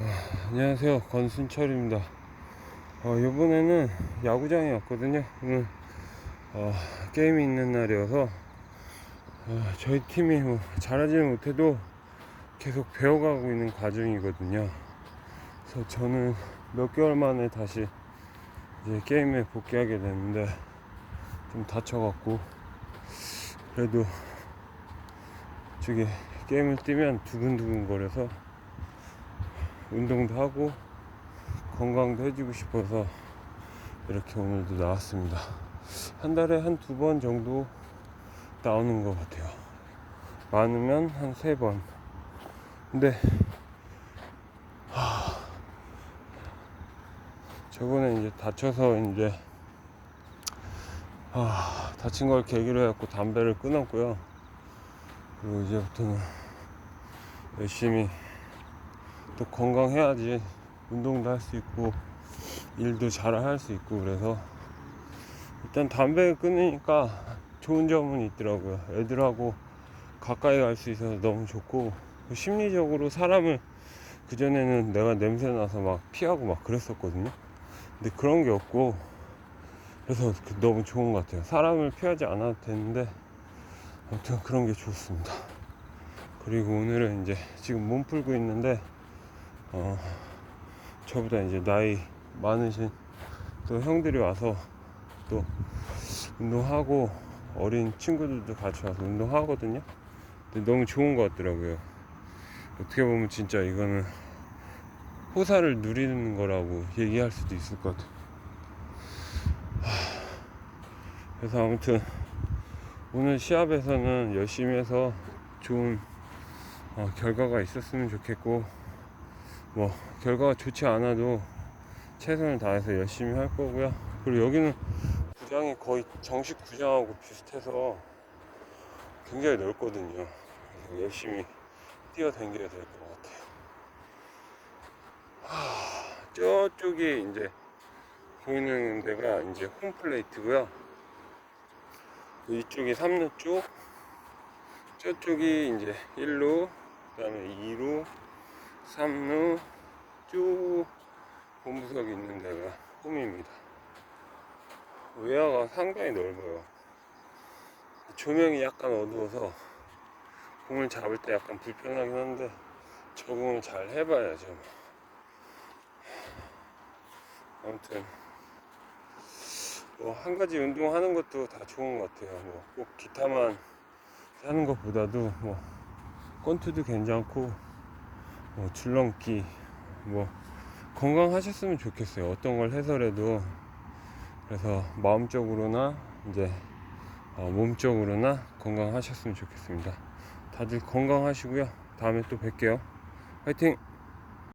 아, 안녕하세요. 권순철입니다. 어, 이번에는 야구장에 왔거든요. 오늘 어, 게임이 있는 날이어서 어, 저희 팀이 뭐 잘하지는 못해도 계속 배워가고 있는 과정이거든요. 그래서 저는 몇 개월 만에 다시 이제 게임에 복귀하게 됐는데 좀 다쳐갖고 그래도 저기 게임을 뛰면 두근두근 거려서 운동도 하고 건강도 해주고 싶어서 이렇게 오늘도 나왔습니다. 한 달에 한 두 번 정도 나오는 것 같아요. 많으면 한 세 번. 근데 하, 저번에 이제 다쳐서 이제 아, 다친 걸 계기로 해갖고 담배를 끊었고요. 그리고 이제부터는 열심히 또 건강해야지 운동도 할 수 있고 일도 잘 할 수 있고 그래서 일단 담배 끊으니까 좋은 점은 있더라고요. 애들하고 가까이 갈 수 있어서 너무 좋고 심리적으로 사람을 그전에는 내가 냄새 나서 막 피하고 막 그랬었거든요. 근데 그런 게 없고 그래서 그- 너무 좋은 것 같아요. 사람을 피하지 않아도 되는데 아무튼 그런 게 좋습니다. 그리고 오늘은 이제 지금 몸 풀고 있는데 어, 저보다 이제 나이 많으신 또 형들이 와서 또 운동하고 어린 친구들도 같이 와서 운동하거든요. 근데 너무 좋은 것 같더라고요. 어떻게 보면 진짜 이거는 호사를 누리는 거라고 얘기할 수도 있을 것 같아요. 하, 그래서 아무튼 오늘 시합에서는 열심히 해서 좋은 어, 결과가 있었으면 좋겠고 뭐 결과가 좋지 않아도 최선을 다해서 열심히 할 거고요. 그리고 여기는 구장이 거의 정식 구장하고 비슷해서 굉장히 넓거든요. 열심히 뛰어다녀야 될 것 같아요. 하, 저쪽이 이제 보이는 데가 이제 홈플레이트고요. 이쪽이 3루 쪽, 저쪽이 이제 1루, 그 다음에 2루, 3루, 쭉 본부석이 있는 데가 홈입니다. 외야가 상당히 넓어요. 조명이 약간 어두워서 공을 잡을 때 약간 불편하긴 한데 적응을 잘 해봐야죠. 아무튼 뭐 한 가지 운동하는 것도 다 좋은 것 같아요. 뭐 꼭 기타만 하는 것보다도 뭐 권투도 괜찮고 뭐 줄넘기 뭐 건강하셨으면 좋겠어요. 어떤 걸 해서라도 그래서 마음적으로나 이제 어, 몸적으로나 건강하셨으면 좋겠습니다. 다들 건강하시고요. 다음에 또 뵐게요. 화이팅!